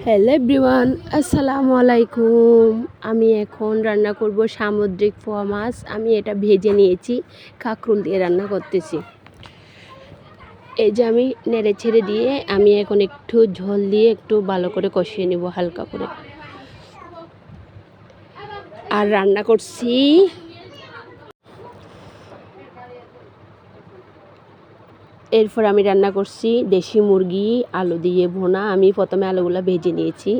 Hello everyone আসসালামু আলাইকুম আমি এখন রান্না করব সামুদ্রিক পোয়া মাছ। আমি এটা ভেজে নিয়েছি, কাঁকরুল দিয়ে রান্না করতেছি। এই যে আমি নেড়ে ছেড়ে দিয়ে আমি এখন একটু ঝোল দিয়ে একটু ভালো করে কষিয়ে নিব হালকা করে। আর রান্না করছি এরপর আমি রান্না করছি দেশি মুরগি, আলু দিয়ে ভোনা। আমি প্রথমে আলুগুলো ভেজে নিয়েছি।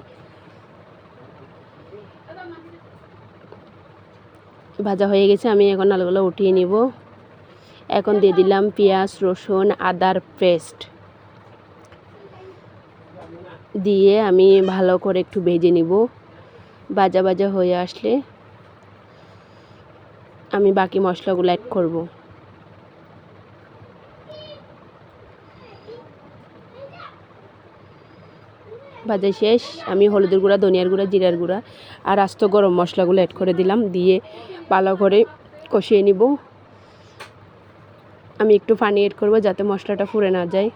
ভাজা হয়ে গেছে, আমি এখন আলুগুলো উঠিয়ে নিব। এখন দিয়ে দিলাম পেঁয়াজ, রসুন, আদার পেস্ট। দিয়ে আমি ভালো করে একটু ভেজে নিব। ভাজা ভাজা হয়ে আসলে আমি বাকি মশলাগুলো অ্যাড করব। ভাজা শেষ। আমি হলুদের গুঁড়া, ধনিয়ার গুঁড়া, জিরার গুঁড়া আর আস্ত গরম মশলাগুলো অ্যাড করে দিলাম। দিয়ে ভালো করে কষিয়ে নিব। আমি একটু পানি এড করব যাতে মশলাটা ফুরে না যায়।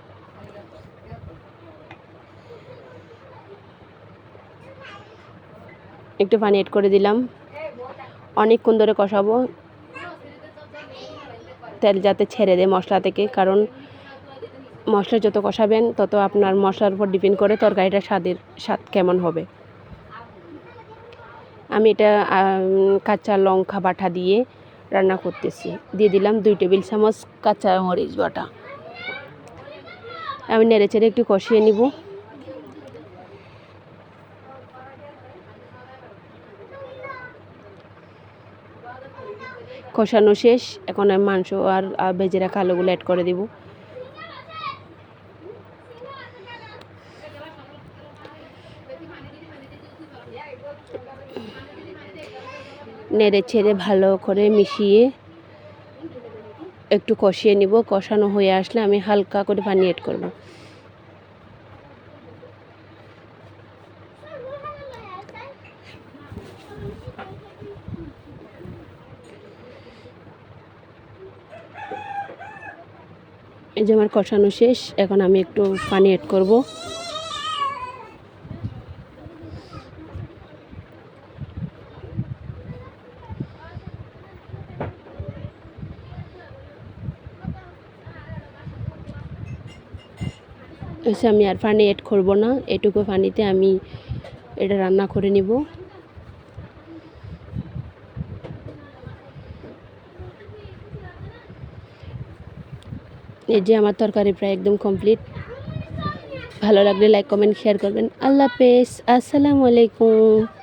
একটু পানি এড করে দিলাম। অনেকক্ষণ ধরে কষাবো। তেল যাতে ছেড়ে দেয় মশলা থেকে, কারণ মশলা যত কষাবেন, তত আপনার মশলার উপর ডিপেন্ড করে তরকারিটা স্বাদের স্বাদ কেমন হবে। আমি এটা কাঁচা লঙ্কা বাটা দিয়ে রান্না করতেছি। দিয়ে দিলাম দুই টেবিল চামচ কাঁচা মরিচ বাটা। আমি নেড়ে চেড়ে একটু কষিয়ে নিব। কষানো শেষ। এখন মাংস আর ভেজে রাখা আলুগুলো অ্যাড করে দিব। নেড়ে ছেড়ে ভালো করে মিশিয়ে একটু কষিয়ে নিব। কষানো হয়ে আসলে আমি হালকা করে পানি এড করব। এই যে আমার কষানো শেষ, এখন আমি একটু পানি এড করব। এসে আমি আর পানি এড করব না। এটুকু পানিতে আমি এটা রান্না করে নিব। এই যে আমার তরকারি প্রায় একদম কমপ্লিট ভালো লাগলে লাইক কমেন্ট শেয়ার করবেন। আল্লাহ হাফেজ। আসসালামু আলাইকুম।